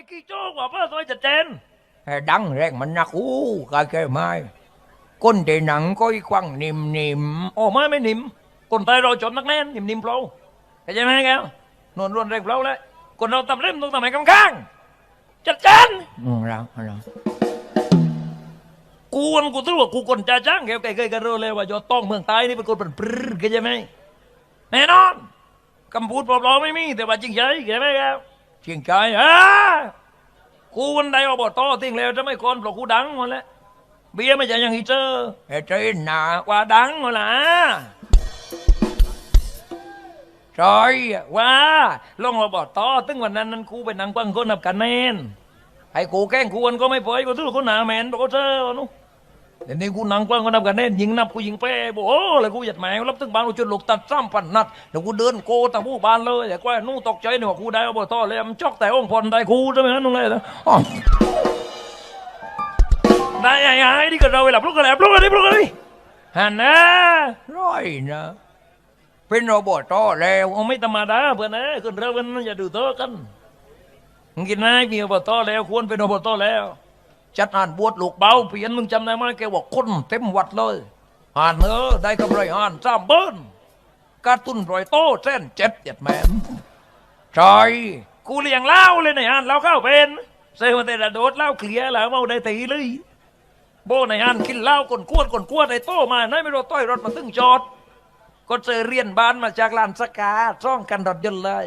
ไม่กี่โจ้กว่าเพื่อตัวจัดเจนไอ้ดังแรงมันนักอู้กาแก่ไม้ก้นเตหนังก็อีกวังนิ่มนิ่มโอ้ไม่ไม่หนิมคนไทยเราจบนักแน่นนิ่มนิ่มเปล่าเข้าใจไหมแกวนวลรวนแรงเปล่าเลยคนเราตำเล่มต้องทำให้กำข้างจัดเจนๆอืมเราเรากูวันกูรู้ว่ากูคนจ่าจ้างแกเคยกันรู้เลยว่าจอต้องเมืองใต้นี่เป็นคนเป็นปรื้เข้าใจไหมแน่นอนคำพูดปลอมๆไม่มีแต่ว่าจริงใจเข้าใจไหมครับ จริงใจเอ้ากูวันใดอบตทิ้งแล้วจะไม่คนเพราะกูดังหมดแล้วเบียร์ไม่ใช่ยังอีเจอไอ้เจนนะว่าดังหมดละจอยว่าลงอบตตึงวันนั้นนั้นกูเป็นนางปังคนนับกันแน่นไอ้กูแกล้งกูวันก็ไม่ปล่อยกูทุกคนหนาแมนบอกกูเจอวะนุ เดี๋ยวนี้กูนางปังคนนับกันแน่นยิงนับกูยิงเป้บอกโอ้แล้วกูหยัดแหมวรับตึงบ้านกูจนลูกตัดซ้ำปันนัดเดี๋ยวกูเดินโกตะบูบานเลยแต่ก็นู่ตกใจหนึ่งว่ากูได้อบตเลยมันจอกแต่องค์พรได้กูใช่ไหมนั่นนู่นเลยนะอ้อได้ไอ้ไอ้ที่เกิดเราไปหลับลูกกันแล้วลูกกันดิลูกกันดิฮันนะร้อยนะเป็นโรบอตแล้วเอาไม่ธรรมดาเพื่อนนะคนเรามันอย่าดูโต๊ะกันมึงกินไหมมีอบตแล้วควรเป็นอบตแล้ว จัดอ่านบวชลูกเบาเปลี่ยนมึงจำได้ไหมแกบอกคนเต็มวัดเลยอ่านเนอะได้กำไรอ่านสามเบิ้ลการตุนรอยโต้เส้นเจ็ดเจ็ดแมนจอยกูเลี้ยงเหล้าเลยในอันเหล้าเข้าเป็นเซมันแต่ละโดดเหล้าเคลียร์แล้วเมาได้ตีเลยโบในอันกินเหล้ากนกวดกนกวดไอ้โตมาไหนไม่รู้ต้อยรถมาตึงจอดก็เจอเรียนบ้านมาจากลานสกาซ่องกันรถยนต์เลย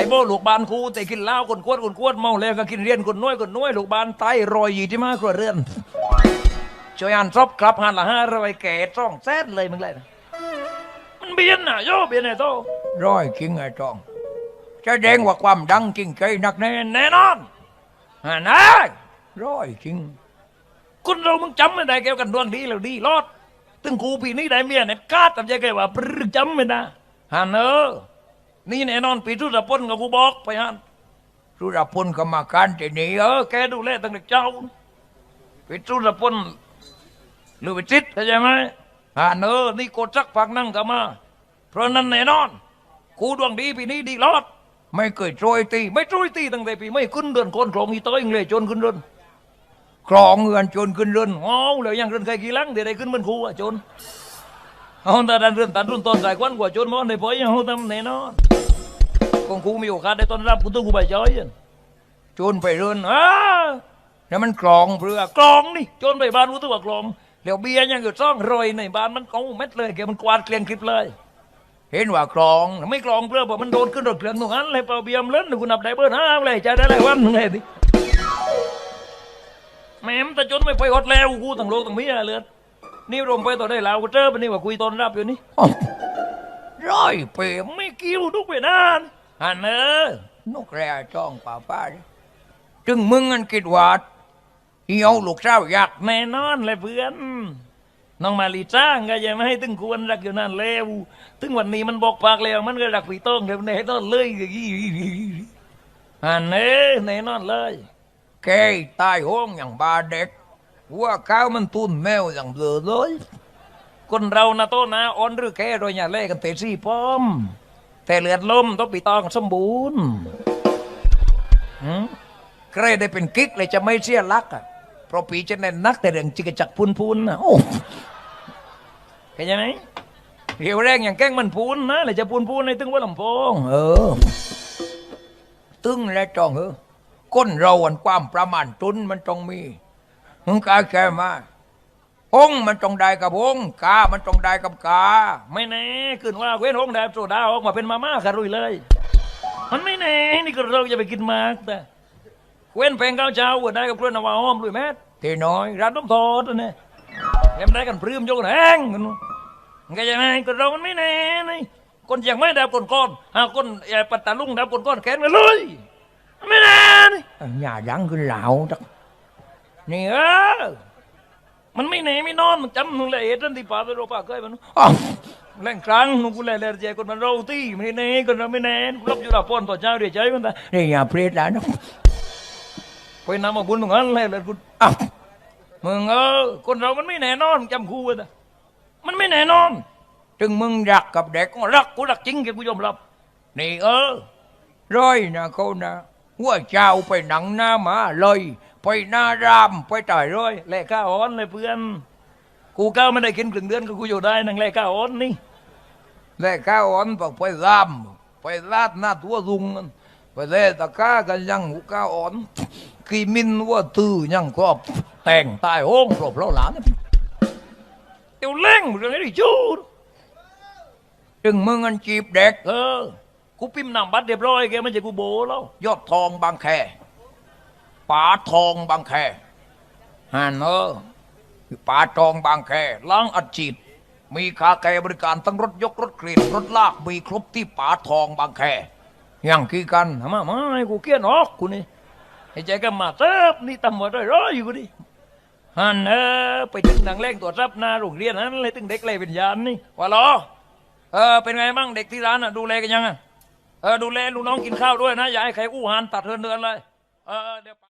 ไอ้โบลูกบ้านครูแต่กินเหล้ากนกวดกนกวดเมาแล้วก็กินเรียนกนน้อยกนน้อยลูกบ้านไตรอยยี่ที่มากกว่าเรือนช่วยอ่านซบกลับหันละห้าร้อยแก่ซ่องแซดเลยมึงเลยนะมันเบียนน่ะโย่เบียนไอ้โตร้อยจริงไอ้จองจะแดงว่าความดังจริงใจนักแน่แน่นอนอ่านะร้อยจริงคุณเรามึงจำไม่ได้แกวกันดวงดีแล้วดีรอดตึงกูปีนี้ได้เมียเนี่ยกาดทำใจแกว่าปรึกจำไม่ได้ฮันเออ นี่แน่นอนปีทุตปนกับกูบอกไปฮันสุรพลกรรมการที่นี่เออแกดูแลตั้งแต่เจ้าปีทุตปนหรือไปจิตเข้าใจไหมฮันเออนี่โกจักพักนั่งกับมา เพราะนั้นแน่นอน กูดวงดีปีนี้ดีรอด ไม่เคยช่วยตีไม่ช่วยตีตั้งแต่ปีไม่ขึ้นเดือนคนโกรมอีเต้ยเลยจนขึ้นเดือนครองเงินจนขึ้นเรือนอ๋อแล้วยังเรือนใครกี่หลังเดี๋ยวได้ขึ้นเป็นครูอะจนเอาแต่ดันเรือนตัดรุ่นต้นสายควันกว่าจนมันได้พอยยังเอาทำแน่นอน ของครูมีโอกาสได้ต้อนรับกูต้องกูไปจ้อยจนไปเรือนอ้าแล้วมันครองเพื่อกลองนี่จนไปบ้านกูต้องว่ากลองเดี๋ยวเบียร์ยังอยู่ซ่องรอยในบ้านมันเอาเม็ดเลยแกมันกวาดเกลียงคลิปเลย เห็นว่าครองไม่กลองเพื่อบอกมันโดนขึ้นรถเกลียงตรงนั้นเลยเปล่าเบียร์เล่นกูนับได้เบอร์ห้าเลยจะได้ไรวันหนึ่งเลยดิแม่มแต่จนไม่ไปอดแล้วกูตั้งโลกตั้งเมียเลยนี่รวมไปต่อได้แล้วกูเจอไปนี่ว่าคุยตอนรับอยู่นี่ร้อยเปรไม่กิ้วทุกเวลาน ฮันเนอร์นกแร่จ้องป่าป้าดิจึงมึงอันคิดว่าเหี่ยวลูกเจ้าอยากแน่นอนเลยเพื่อนน้องมาลีจ้างก็ยังไม่ให้ตึงควรรักอยู่นั่นแล้วถึงวันนี้มันบอกปากแล้ว มันก็รักพี่ต้องเดี๋ยวแน่นอนเลยฮันเนอร์แน่นอนเลยแกตายห้องอย่างบาเด็กหัว่าข้าวมันตุนแมวอย่างเดือเลยคนเรานะโตนะอ่อนหรือแค่โดยอย่าเล่กันเตะซี่ป้อม แต่เลือดลมต้องปีตองสมบูรณ์ใครได้เป็นกิ๊กเลยจะไม่เสียรักอะเพราะปีจะแน่นนักแต่เรื่องจิกจักพุนพุนๆนะโอ้เข้าใจไหมเรียวแรงอย่างแกล้งมันพูนนะเลยจะพูนพูนในตึงว่าลำโพงเออ ตึงและจองเออก้นเราอันความประมาณตุนมันต้องมีมึงกาแค่มา องค์มันต้องได้กับองค์กา มันต้องได้กับกา ไม่แน่ขึ้นว่าเว้นห้องแดบโซดาออกมาเป็นมาม่าคารุยเลย มันไม่แน่นี่ก็เราจะไปกินมากแต่เว้นแพงข้าวเช้าก็ได้กับเพื่อนนาวาหอมด้วยแม่ที่น้อยร้านต้มทอดนี่แถมได้กันพรืมโยกแห้งกันเข้าใจไหมก็เรามันไม่แน่นี่คนอย่างไม่ดับคนก้อนหาคนอย่าปัตตาลุงดับคนก้อนแขนกันเลยมันไม่แน่นี่อย่าดังขึ้นเหลาจักนี่เออ มันไม่แน่ไม่นอนมันจำมึงเลยเห็นที่ป่าไปโรป่าเคยมันอ้าวแรงครั้งนุกูเลยเลยเจคนมันเราตีไม่แน่คนเราไม่แน่รับอยู่รับปนต่อเจ้าเดี๋ยวใจมันแต่นี่อย่าเพลีดแล้วนะไปนำมาบุญตรงนั้นเลยเลยคุณอ้าวมึงเออคนเรามันไม่แน่นอนจำคู่ไว้แต่มันไม่แน่นอน ถึงมึงรักกับเด็กก็รักกูรักจริงแกกูยอมรับนี่เออร้อยนะเขานะหัวเจ้าไปหนังหน้าหมาเลย ไปหน้ารามไปจ่ายร้อยแลกข้าอ้อนเลยเพื่อน กูก้าวไม่ได้กินครึ่งเดือนก็กูอยู่ได้นังแลกข้าอ้อนนี่และข้าอ่อนบอกไปรามไปลาดหน้าตัวรุงนั่นไปเล่ตะก้ากันยังหูข้าอ่อนกีมินว่าตื้อยังครอบแต่งตายโห้องปลบเล่าหลานเดี๋ยวเล่งเรื่องนี้จูดจึงมึงอันจีบเด็กเออกูพิมพ์นำบัตรเรียบร้อยแกไม่ใช่กูโบแล้วยอดทองบางแค ป๋าทองบางแคฮันเออป๋าทองบางแคล้างอัดฉีดมีคาแกบริการทั้งรถยกรถเกรดรถลากมีครบที่ป๋าทองบางแคอย่างกี่กันทำไมไม่กูเกลียดออกกูนี่ไอ้ใจก็มาเติบนี่ตำรวจร้อยๆอยู่กูดิฮันเออไปถึงทางแรกตรวจรับหน้าโรงเรียนนั้นเลยถึงเด็กเลยเป็นยานนี่ว่าหรอเออเป็นไงบ้างเด็กที่ร้านอะดูแลกันยังอะเออดูแลลูกน้องกินข้าวด้วยนะอย่าให้ใครอู้หานตัดเทินเดือนเลยเออเดี๋ยว